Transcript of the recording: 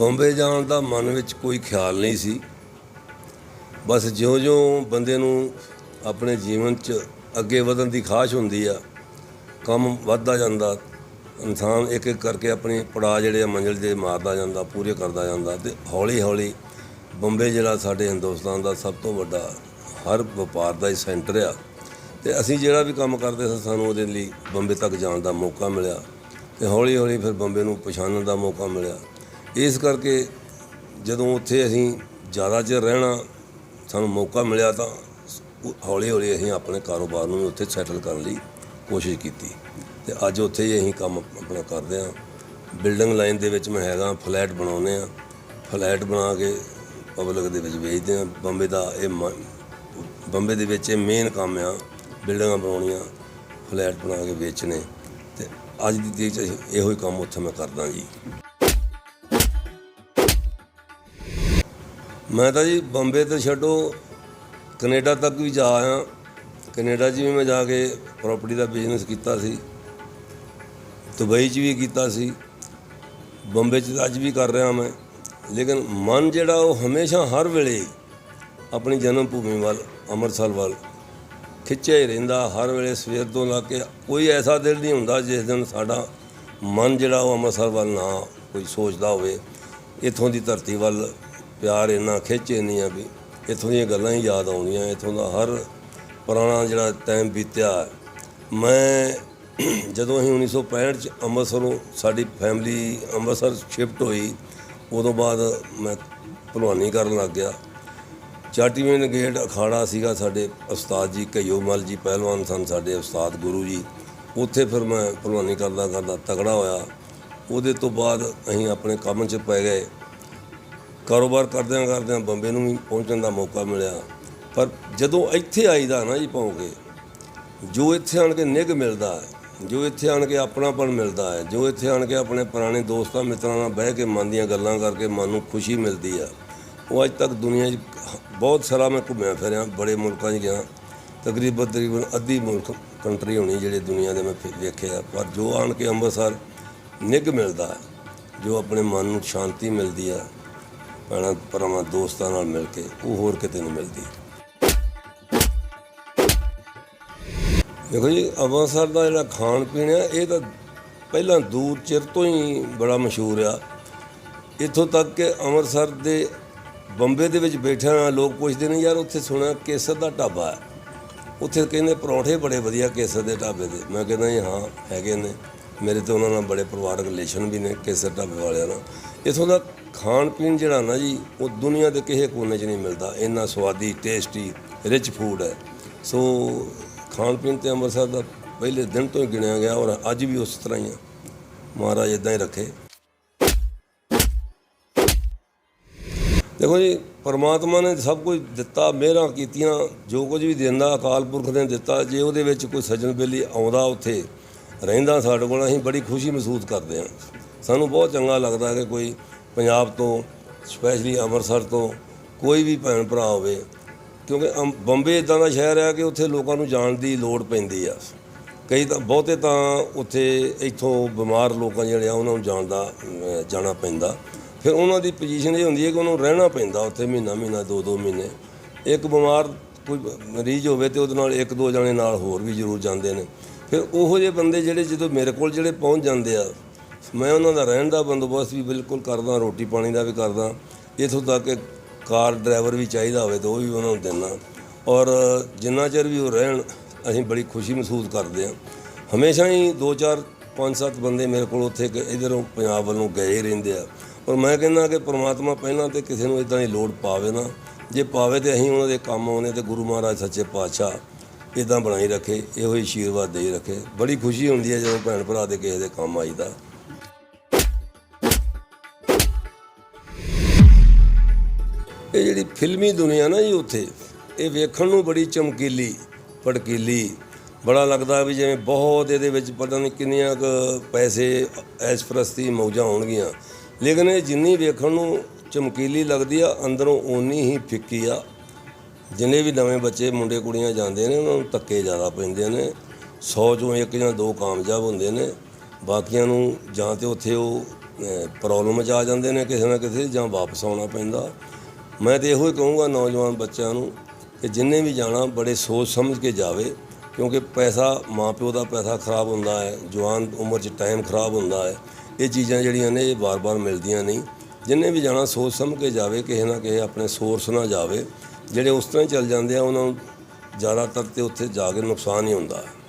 ਬੰਬੇ ਜਾਣ ਦਾ ਮਨ ਵਿੱਚ ਕੋਈ ਖਿਆਲ ਨਹੀਂ ਸੀ। ਬਸ ਜਿਉਂ-ਜਿਉਂ ਬੰਦੇ ਨੂੰ ਆਪਣੇ ਜੀਵਨ 'ਚ ਅੱਗੇ ਵਧਣ ਦੀ ਖਾਸ਼ ਹੁੰਦੀ ਆ, ਕੰਮ ਵੱਧਦਾ ਜਾਂਦਾ, ਇਨਸਾਨ ਇੱਕ ਇੱਕ ਕਰਕੇ ਆਪਣੇ ਪੜਾਅ ਜਿਹੜੇ ਆ ਮੰਜ਼ਿਲ ਦੇ ਮਾਰਦਾ ਜਾਂਦਾ, ਪੂਰੇ ਕਰਦਾ ਜਾਂਦਾ ਤੇ ਹੌਲੀ-ਹੌਲੀ ਬੰਬੇ ਜਿਹੜਾ ਸਾਡੇ ਹਿੰਦੁਸਤਾਨ ਦਾ ਸਭ ਤੋਂ ਵੱਡਾ ਹਰ ਵਪਾਰ ਦਾ ਹੀ ਸੈਂਟਰ ਆ ਤੇ ਅਸੀਂ ਜਿਹੜਾ ਵੀ ਕੰਮ ਕਰਦੇ ਸੀ, ਸਾਨੂੰ ਉਹਦੇ ਲਈ ਬੰਬੇ ਤੱਕ ਜਾਣ ਦਾ ਮੌਕਾ ਮਿਲਿਆ ਤੇ ਹੌਲੀ-ਹੌਲੀ ਫਿਰ ਬੰਬੇ ਨੂੰ ਪਛਾਣਨ ਦਾ ਮੌਕਾ ਮਿਲਿਆ। ਇਸ ਕਰਕੇ ਜਦੋਂ ਉੱਥੇ ਅਸੀਂ ਜ਼ਿਆਦਾ ਚਿਰ ਰਹਿਣਾ, ਸਾਨੂੰ ਮੌਕਾ ਮਿਲਿਆ ਤਾਂ ਹੌਲੀ-ਹੌਲੀ ਅਸੀਂ ਆਪਣੇ ਕਾਰੋਬਾਰ ਨੂੰ ਵੀ ਉੱਥੇ ਸੈਟਲ ਕਰਨ ਲਈ ਕੋਸ਼ਿਸ਼ ਕੀਤੀ। ਤੇ ਅੱਜ ਉੱਥੇ ਹੀ ਅਸੀਂ ਕੰਮ ਆਪਣਾ ਕਰਦੇ ਹਾਂ। ਬਿਲਡਿੰਗ ਲਾਈਨ ਦੇ ਵਿੱਚ ਮੈਂ ਹੈਗਾ ਫਲੈਟ ਬਣਾਉਂਦੇ ਆ ਫਲੈਟ ਬਣਾ ਕੇ ਪਬਲਿਕ ਦੇ ਵਿੱਚ ਵੇਚਦੇ ਆ ਬੰਬੇ ਦਾ ਇਹ ਮ- ਬੰਬੇ ਦੇ ਵਿੱਚ ਇਹ ਮੇਨ ਕੰਮ ਆ ਬਿਲਡਿੰਗਾਂ ਬਣਾਉਣੀਆਂ ਫਲੈਟ ਬਣਾ ਕੇ ਵੇਚਣੇ। ਤੇ ਅੱਜ ਦੀ ਤਰੀਕ 'ਚ ਅਸੀਂ ਇਹੋ ਹੀ ਕੰਮ ਉੱਥੇ ਮੈਂ ਕਰਦਾ ਜੀ। ਮੈਂ ਤਾਂ ਜੀ ਬੰਬੇ ਤੋਂ ਛੱਡੋ ਕੈਨੇਡਾ ਤੱਕ ਵੀ ਜਾ ਆਇਆ। ਕੈਨੇਡਾ 'ਚ ਵੀ ਮੈਂ ਜਾ ਕੇ ਪ੍ਰਾਪਰਟੀ ਦਾ ਬਿਜ਼ਨਸ ਕੀਤਾ ਸੀ। ਦੁਬਈ 'ਚ ਵੀ ਕੀਤਾ ਸੀ। ਬੰਬੇ 'ਚ ਤਾਂ ਅੱਜ ਵੀ ਕਰ ਰਿਹਾ ਮੈਂ। ਲੇਕਿਨ ਮਨ ਜਿਹੜਾ ਉਹ ਹਮੇਸ਼ਾ ਹਰ ਵੇਲੇ ਆਪਣੀ ਜਨਮ ਭੂਮੀ ਵੱਲ, ਅੰਮ੍ਰਿਤਸਰ ਵੱਲ ਖਿੱਚਿਆ ਹੀ ਰਹਿੰਦਾ। ਹਰ ਵੇਲੇ ਸਵੇਰ ਤੋਂ ਲਾ ਕੇ ਕੋਈ ਐਸਾ ਦਿਨ ਨਹੀਂ ਹੁੰਦਾ ਜਿਸ ਦਿਨ ਸਾਡਾ ਮਨ ਜਿਹੜਾ ਉਹ ਅੰਮ੍ਰਿਤਸਰ ਵੱਲ ਨਾ ਕੋਈ ਸੋਚਦਾ ਹੋਵੇ। ਇੱਥੋਂ ਦੀ ਧਰਤੀ ਵੱਲ ਪਿਆਰ ਇੰਨਾ ਖਿੱਚ ਇੰਨੀ ਆ ਵੀ ਇੱਥੋਂ ਦੀਆਂ ਗੱਲਾਂ ਹੀ ਯਾਦ ਆਉਂਦੀਆਂ, ਇੱਥੋਂ ਦਾ ਹਰ ਪੁਰਾਣਾ ਜਿਹੜਾ ਟਾਈਮ ਬੀਤਿਆ ਮੈਂ ਜਦੋਂ ਅਸੀਂ 1965 ਚ ਅੰਮ੍ਰਿਤਸਰੋਂ ਸਾਡੀ ਫੈਮਿਲੀ ਅੰਮ੍ਰਿਤਸਰ ਸ਼ਿਫਟ ਹੋਈ, ਉਦੋਂ ਬਾਅਦ ਮੈਂ ਭਲਵਾਨੀ ਕਰਨ ਲੱਗ ਗਿਆ। ਚਾਟੀਵੇਂ ਗੇਟ ਅਖਾੜਾ ਸੀਗਾ ਸਾਡੇ ਉਸਤਾਦ ਜੀ ਕਯੋਮਲ ਜੀ, ਪਹਿਲਵਾਨ ਸਨ ਸਾਡੇ ਉਸਤਾਦ ਗੁਰੂ ਜੀ। ਉੱਥੇ ਫਿਰ ਮੈਂ ਭਲਵਾਨੀ ਕਰਦਾ ਕਰਦਾ ਤਗੜਾ ਹੋਇਆ। ਉਹਦੇ ਤੋਂ ਬਾਅਦ ਅਸੀਂ ਆਪਣੇ ਕੰਮ 'ਚ ਪੈ ਗਏ। ਕਾਰੋਬਾਰ ਕਰਦਿਆਂ ਕਰਦਿਆਂ ਬੰਬੇ ਨੂੰ ਵੀ ਪਹੁੰਚਣ ਦਾ ਮੌਕਾ ਮਿਲਿਆ। ਪਰ ਜਦੋਂ ਇੱਥੇ ਆਈਦਾ ਨਾ ਜੀ ਪਹੁੰਚ ਜੋ ਇੱਥੇ ਆਣ ਕੇ ਨਿੱਘ ਮਿਲਦਾ ਹੈ, ਜੋ ਇੱਥੇ ਆਣ ਕੇ ਆਪਣਾਪਣ ਮਿਲਦਾ ਹੈ, ਜੋ ਇੱਥੇ ਆਣ ਕੇ ਆਪਣੇ ਪੁਰਾਣੇ ਦੋਸਤਾਂ ਮਿੱਤਰਾਂ ਨਾਲ ਬਹਿ ਕੇ ਮਨ ਦੀਆਂ ਗੱਲਾਂ ਕਰਕੇ ਮਨ ਨੂੰ ਖੁਸ਼ੀ ਮਿਲਦੀ ਆ, ਉਹ ਅੱਜ ਤੱਕ ਦੁਨੀਆ 'ਚ ਬਹੁਤ ਸਾਰਾ ਮੈਂ ਘੁੰਮਿਆ ਫਿਰਿਆ, ਬੜੇ ਮੁਲਕਾਂ 'ਚ ਗਿਆ। ਤਕਰੀਬਨ ਤਕਰੀਬਨ ਅੱਧੀ ਮੁਲਕ ਕੰਟਰੀ ਹੋਣੀ ਜਿਹੜੇ ਦੁਨੀਆ ਦੇ ਮੈਂ ਫਿਰ ਵੇਖੇ ਆ ਪਰ ਜੋ ਆਣ ਕੇ ਅੰਮ੍ਰਿਤਸਰ ਨਿੱਘ ਮਿਲਦਾ ਜੋ ਆਪਣੇ ਮਨ ਨੂੰ ਸ਼ਾਂਤੀ ਮਿਲਦੀ ਆ ਭੈਣਾਂ, ਭਰਾਵਾਂ, ਦੋਸਤਾਂ ਨਾਲ ਮਿਲ ਕੇ ਉਹ ਹੋਰ ਕਿਤੇ ਨਹੀਂ ਮਿਲਦੀ। ਦੇਖੋ ਜੀ, ਅੰਮ੍ਰਿਤਸਰ ਦਾ ਜਿਹੜਾ ਖਾਣ ਪੀਣ ਆ, ਇਹ ਤਾਂ ਪਹਿਲਾਂ ਦੂਰ ਚਿਰ ਤੋਂ ਹੀ ਬੜਾ ਮਸ਼ਹੂਰ ਆ। ਇੱਥੋਂ ਤੱਕ ਕਿ ਅੰਮ੍ਰਿਤਸਰ ਦੇ ਬੰਬੇ ਦੇ ਵਿੱਚ ਬੈਠਿਆਂ ਨਾਲ ਲੋਕ ਪੁੱਛਦੇ ਨੇ, ਯਾਰ, ਉੱਥੇ ਸੁਣਿਆ ਕੇਸਰ ਦਾ ਢਾਬਾ ਹੈ? ਉੱਥੇ ਕਹਿੰਦੇ, ਪਰੌਂਠੇ ਬੜੇ ਵਧੀਆ ਕੇਸਰ ਦੇ ਢਾਬੇ ਦੇ। ਮੈਂ ਕਹਿੰਦਾ, ਜੀ, ਹਾਂ, ਹੈਗੇ ਨੇ। ਮੇਰੇ ਤੇ ਉਹਨਾਂ ਨਾਲ ਬੜੇ ਪਰਿਵਾਰਕ ਰਿਲੇਸ਼ਨ ਵੀ ਨੇ ਕੇਸਰ ਢਾਬੇ ਵਾਲਿਆਂ ਨਾਲ। ਇੱਥੋਂ ਦਾ ਖਾਣ ਪੀਣ ਜਿਹੜਾ ਨਾ ਜੀ, ਉਹ ਦੁਨੀਆ ਦੇ ਕਿਸੇ ਕੋਨੇ 'ਚ ਨਹੀਂ ਮਿਲਦਾ। ਇੰਨਾ ਸਵਾਦੀ, ਟੇਸਟੀ ਰਿਚ ਫੂਡ ਹੈ। ਸੋ ਖਾਣ ਪੀਣ ਤੇ ਅੰਮ੍ਰਿਤਸਰ ਦਾ ਪਹਿਲੇ ਦਿਨ ਤੋਂ ਹੀ ਗਿਣਿਆ ਗਿਆ ਔਰ ਅੱਜ ਵੀ ਉਸ ਤਰ੍ਹਾਂ ਹੀ ਆ। ਮਹਾਰਾਜ ਇਦਾਂ ਹੀ ਰੱਖੇ। ਦੇਖੋ ਜੀ, ਪਰਮਾਤਮਾ ਨੇ ਸਭ ਕੁਝ ਦਿੱਤਾ, ਮਿਹਰਾਂ ਕੀਤੀਆਂ, ਜੋ ਕੁਝ ਵੀ ਦਿੰਦਾ, ਅਕਾਲ ਪੁਰਖ ਨੇ ਦਿੱਤਾ। ਜੇ ਉਹਦੇ ਵਿੱਚ ਕੋਈ ਸੱਜਣ ਬੇਲੀ ਆਉਂਦਾ ਉੱਥੇ, ਰਹਿੰਦਾ ਸਾਡੇ ਕੋਲ, ਅਸੀਂ ਬੜੀ ਖੁਸ਼ੀ ਮਹਿਸੂਸ ਕਰਦੇ ਹਾਂ। ਸਾਨੂੰ ਬਹੁਤ ਚੰਗਾ ਲੱਗਦਾ ਕਿ ਕੋਈ ਪੰਜਾਬ ਤੋਂ ਸਪੈਸ਼ਲੀ ਅੰਮ੍ਰਿਤਸਰ ਤੋਂ ਕੋਈ ਵੀ ਭੈਣ ਭਰਾ ਹੋਵੇ, ਕਿਉਂਕਿ ਅੰਮ- ਬੰਬੇ ਇਦਾਂ ਦਾ ਸ਼ਹਿਰ ਆ ਕਿ ਉੱਥੇ ਲੋਕਾਂ ਨੂੰ ਜਾਣ ਦੀ ਲੋੜ ਪੈਂਦੀ ਆ। ਕਈ ਤਾਂ, ਬਹੁਤੇ ਤਾਂ ਉੱਥੇ ਇੱਥੋਂ ਬਿਮਾਰ ਲੋਕਾਂ ਜਿਹੜੇ ਆ, ਉਹਨਾਂ ਨੂੰ ਜਾਣ ਦਾ ਜਾਣਾ ਪੈਂਦਾ। ਫਿਰ ਉਹਨਾਂ ਦੀ ਪੋਜੀਸ਼ਨ ਇਹ ਹੁੰਦੀ ਹੈ ਕਿ ਉਹਨੂੰ ਰਹਿਣਾ ਪੈਂਦਾ ਉੱਥੇ ਮਹੀਨਾ ਮਹੀਨਾ, ਦੋ ਦੋ ਮਹੀਨੇ। ਇੱਕ ਬਿਮਾਰ ਕੋਈ ਮਰੀਜ਼ ਹੋਵੇ ਤੇ ਉਹਦੇ ਨਾਲ ਇੱਕ, ਦੋ ਜਣੇ ਨਾਲ ਹੋਰ ਵੀ ਜ਼ਰੂਰ ਜਾਂਦੇ ਨੇ। ਫਿਰ ਉਹੋ ਜਿਹੇ ਬੰਦੇ ਜਿਹੜੇ ਜਦੋਂ ਮੇਰੇ ਕੋਲ ਜਿਹੜੇ ਪਹੁੰਚ ਜਾਂਦੇ ਆ ਮੈਂ ਉਹਨਾਂ ਦਾ ਰਹਿਣ ਦਾ ਬੰਦੋਬਸਤ ਵੀ ਬਿਲਕੁਲ ਕਰਦਾ, ਰੋਟੀ ਪਾਣੀ ਦਾ ਵੀ ਕਰਦਾ। ਇਥੋਂ ਤੱਕ ਕਿ ਕਾਰ ਡਰਾਈਵਰ ਵੀ ਚਾਹੀਦਾ ਹੋਵੇ ਤਾਂ ਉਹ ਵੀ ਉਹਨਾਂ ਨੂੰ ਦਿੰਦਾ। ਔਰ ਜਿੰਨਾ ਚਿਰ ਵੀ ਉਹ ਰਹਿਣ, ਅਸੀਂ ਬੜੀ ਖੁਸ਼ੀ ਮਹਿਸੂਸ ਕਰਦੇ ਹਾਂ। ਹਮੇਸ਼ਾ ਹੀ 2 4 5 7 ਬੰਦੇ ਮੇਰੇ ਕੋਲ ਉੱਥੇ ਗ- ਇੱਧਰੋਂ ਪੰਜਾਬ ਵੱਲੋਂ ਗਏ ਹੀ ਰਹਿੰਦੇ ਆ। ਔਰ ਮੈਂ ਕਹਿੰਦਾ ਕਿ ਪ੍ਰਮਾਤਮਾ ਪਹਿਲਾਂ ਤੇ ਕਿਸੇ ਨੂੰ ਇਦਾਂ ਦੀ ਲੋੜ ਪਾਵੇ ਨਾ। ਜੇ ਪਾਵੇ ਤੇ ਅਸੀਂ ਉਹਨਾਂ ਦੇ ਕੰਮ ਆਉਨੇ ਤੇ ਗੁਰੂ ਮਹਾਰਾਜ ਸੱਚੇ ਪਾਤਸ਼ਾਹ ਇਦਾਂ ਬਣਾਈ ਰੱਖੇ, ਇਹੋ ਹੀ ਆਸ਼ੀਰਵਾਦ ਦੇ ਰੱਖੇ। ਬੜੀ ਖੁਸ਼ੀ ਹੁੰਦੀ ਹੈ ਜਦੋਂ ਭੈਣ ਭਰਾ ਦੇ ਕਿਸੇ ਦੇ ਕੰਮ ਆਈਦਾ। ਇਹ ਜਿਹੜੀ ਫਿਲਮੀ ਦੁਨੀਆ ਨਾ ਜੀ ਉੱਥੇ, ਇਹ ਵੇਖਣ ਨੂੰ ਬੜੀ ਚਮਕੀਲੀ, ਭੜਕੀਲੀ। ਬੜਾ ਲੱਗਦਾ ਵੀ ਜਿਵੇਂ ਬਹੁਤ ਇਹਦੇ ਵਿੱਚ ਪਤਾ ਨਹੀਂ ਕਿੰਨੀਆਂ ਕੁ ਪੈਸੇ ਐਸ਼ਪ੍ਰਸਤੀ ਮੌਜਾਂ ਹੋਣਗੀਆਂ। ਲੇਕਿਨ ਇਹ ਜਿੰਨੀ ਵੇਖਣ ਨੂੰ ਚਮਕੀਲੀ ਲੱਗਦੀ ਆ, ਅੰਦਰੋਂ ਓਨੀ ਹੀ ਫਿੱਕੀ ਆ। ਜਿੰਨੇ ਵੀ ਨਵੇਂ ਬੱਚੇ, ਮੁੰਡੇ, ਕੁੜੀਆਂ ਜਾਂਦੇ ਨੇ, ਉਹਨਾਂ ਨੂੰ ਧੱਕੇ ਜ਼ਿਆਦਾ ਪੈਂਦੇ ਨੇ। 100 ਚੋਂ ਇੱਕ ਜਾਂ ਦੋ ਕਾਮਯਾਬ ਹੁੰਦੇ ਨੇ। ਬਾਕੀਆਂ ਨੂੰ ਜਾਂ ਤੇ ਉੱਥੇ ਉਹ ਪ੍ਰੋਬਲਮ 'ਚ ਆ ਜਾਂਦੇ ਨੇ, ਕਿਸੇ ਨਾ ਕਿਸੇ, ਜਾਂ ਵਾਪਸ ਆਉਣਾ ਪੈਂਦਾ। ਮੈਂ ਤੇ ਇਹੋ ਹੀ ਕਹੂੰਗਾ ਨੌਜਵਾਨ ਬੱਚਿਆਂ ਨੂੰ ਕਿ ਜਿੰਨੇ ਵੀ ਜਾਣਾ, ਬੜੇ ਸੋਚ ਸਮਝ ਕੇ ਜਾਵੇ, ਕਿਉਂਕਿ ਪੈਸਾ, ਮਾਪਿਓ ਦਾ ਪੈਸਾ ਖਰਾਬ ਹੁੰਦਾ ਹੈ, ਜਵਾਨ ਉਮਰ 'ਚ ਟਾਈਮ ਖਰਾਬ ਹੁੰਦਾ ਹੈ, ਇਹ ਚੀਜ਼ਾਂ ਜਿਹੜੀਆਂ ਨੇ ਇਹ ਵਾਰ-ਵਾਰ ਮਿਲਦੀਆਂ ਨਹੀਂ। ਜਿੰਨੇ ਵੀ ਜਾਣਾ, ਸੋਚ ਸਮਝ ਕੇ ਜਾਵੇ, ਕਿਸੇ ਨਾ ਕਿਸੇ ਆਪਣੇ ਸੋਰਸ ਨਾਲ ਜਾਵੇ, ਜਿਹੜੇ ਉਸ ਤਰ੍ਹਾਂ ਹੀ ਚੱਲ ਜਾਂਦੇ ਆ, ਉਹਨਾਂ ਨੂੰ ਜ਼ਿਆਦਾਤਰ ਤੇ ਉੱਥੇ ਜਾ ਕੇ ਨੁਕਸਾਨ ਹੀ ਹੁੰਦਾ ਹੈ।